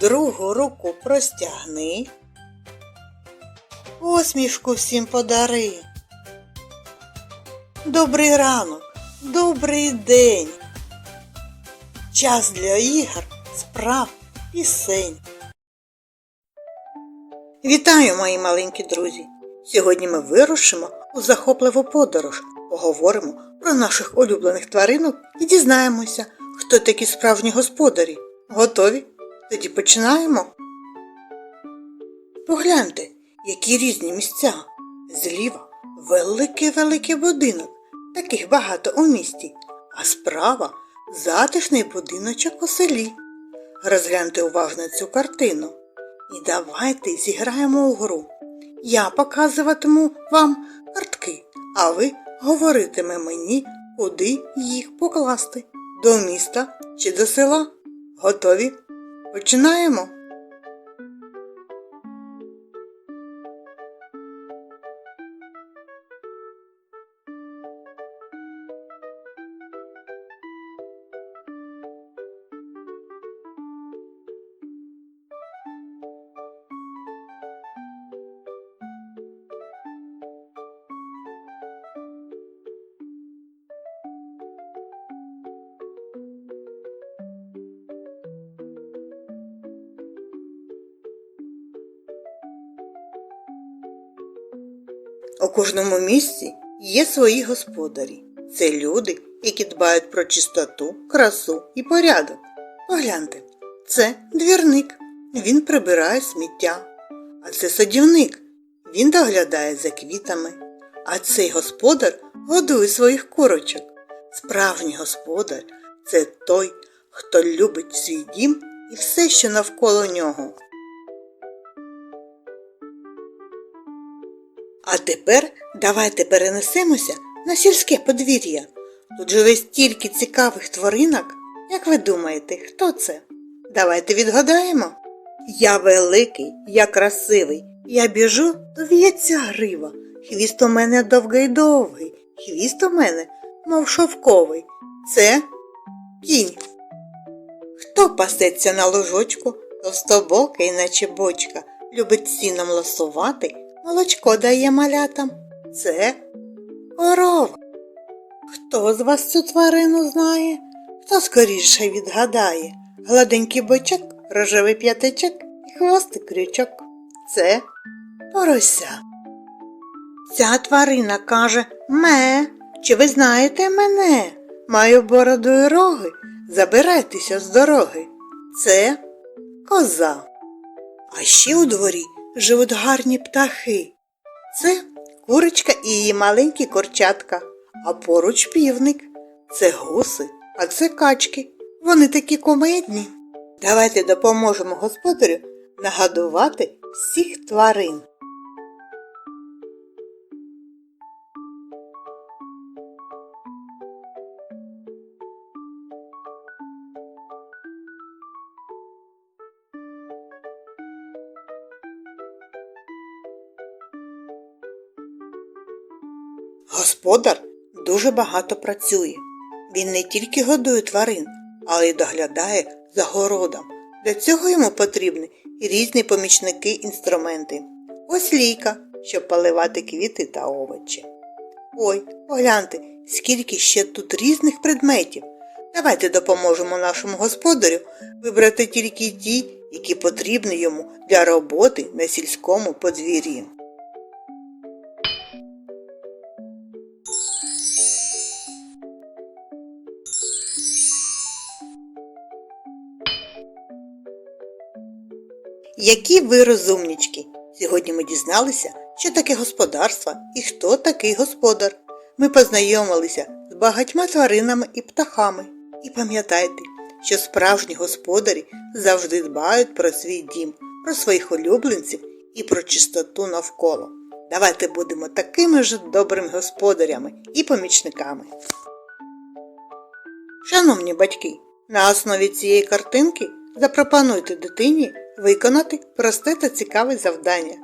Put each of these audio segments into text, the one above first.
другу руку простягни, посмішку всім подари. Добрий ранок, добрий день. Час для ігор, справ, пісень. Вітаю, мої маленькі друзі! Сьогодні ми вирушимо у захопливу подорож, поговоримо про наших улюблених тваринок і дізнаємося, хто такі справжні господарі. Готові? Тоді починаємо. Погляньте, які різні місця. Зліва великий-великий будинок, таких багато у місті, а справа затишний будиночок у селі. Розгляньте уважно цю картину. І давайте зіграємо у гру. Я показуватиму вам картки, а ви говоритиме мені, куди їх покласти до міста чи до села. Готові? Починаємо. У кожному місці є свої господарі. Це люди, які дбають про чистоту, красу і порядок. Погляньте, це двірник. Він прибирає сміття. А це садівник. Він доглядає за квітами. А цей господар годує своїх курочок. Справжній господар це той, хто любить свій дім і все, що навколо нього. А тепер давайте перенесемося на сільське подвір'я. Тут живе стільки цікавих тваринок. Як ви думаєте, хто це? Давайте відгадаємо. Я великий, я красивий, я біжу, то в'ється грива. Хвіст у мене довгий довгий, хвіст у мене, мов шовковий. Це кінь. Хто пасеться на ложочку, товстобокий, наче бочка, любить сіном ласувати, молочко дає малятам. Це корова. Хто з вас цю тварину знає? Хто скоріше відгадає? Гладенький бочок, рожевий п'ятичок і хвостик крючок. Це порося. Ця тварина каже Ме, чи ви знаєте мене? Маю бороду і роги. Забирайтеся з дороги. Це коза. А ще у дворі живуть гарні птахи. Це курочка і її маленькі корчатка, а поруч півник. Це гуси, а це качки. Вони такі комедні. Давайте допоможемо господарю нагадувати всіх тварин. Господар дуже багато працює. Він не тільки годує тварин, але й доглядає за городом. Для цього йому потрібні і різні помічники інструменти. Ось лійка, щоб поливати квіти та овочі. Ой, погляньте, скільки ще тут різних предметів. Давайте допоможемо нашому господарю вибрати тільки ті, які потрібні йому для роботи на сільському подвір'ї. Які ви розумнічки! Сьогодні ми дізналися, що таке господарство і хто такий господар. Ми познайомилися з багатьма тваринами і птахами. І пам'ятайте, що справжні господарі завжди дбають про свій дім, про своїх улюбленців і про чистоту навколо. Давайте будемо такими ж добрими господарями і помічниками. Шановні батьки, на основі цієї картинки запропонуйте дитині виконати просте та цікаве завдання.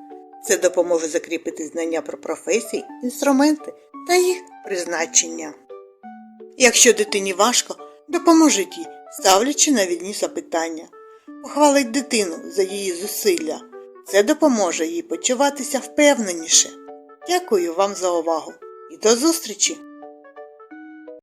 Це допоможе закріпити знання про професії, інструменти та їх призначення. Якщо дитині важко, допоможіть їй, ставлячи навідні запитання. похвалить дитину за її зусилля. Це допоможе їй почуватися впевненіше. Дякую вам за увагу і до зустрічі!